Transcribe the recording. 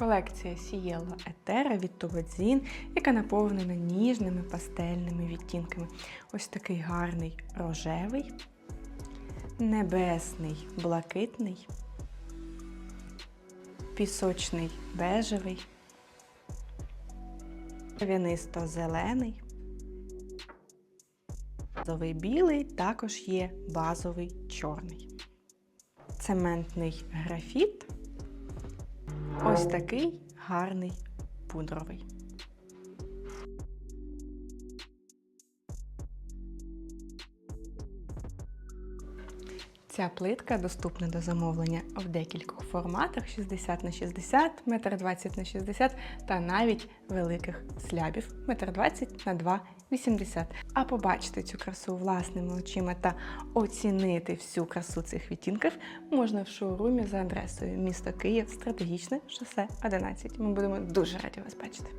Колекція Сієло Етера від Тувадзін, яка наповнена ніжними пастельними відтінками. Ось такий гарний рожевий, небесний, блакитний, пісочний бежевий, трав'янисто-зелений. Базовий білий також є базовий чорний. Цементний графіт. Ось такий гарний пудровий. Ця плитка доступна до замовлення в декількох форматах: 60 на 60, 1,20 на 60 та навіть великих слябів 1,20 на 2,80. А побачити цю красу власними очима та оцінити всю красу цих відтінків можна в шоурумі за адресою місто Київ, стратегічне шосе 11. Ми будемо дуже раді вас бачити.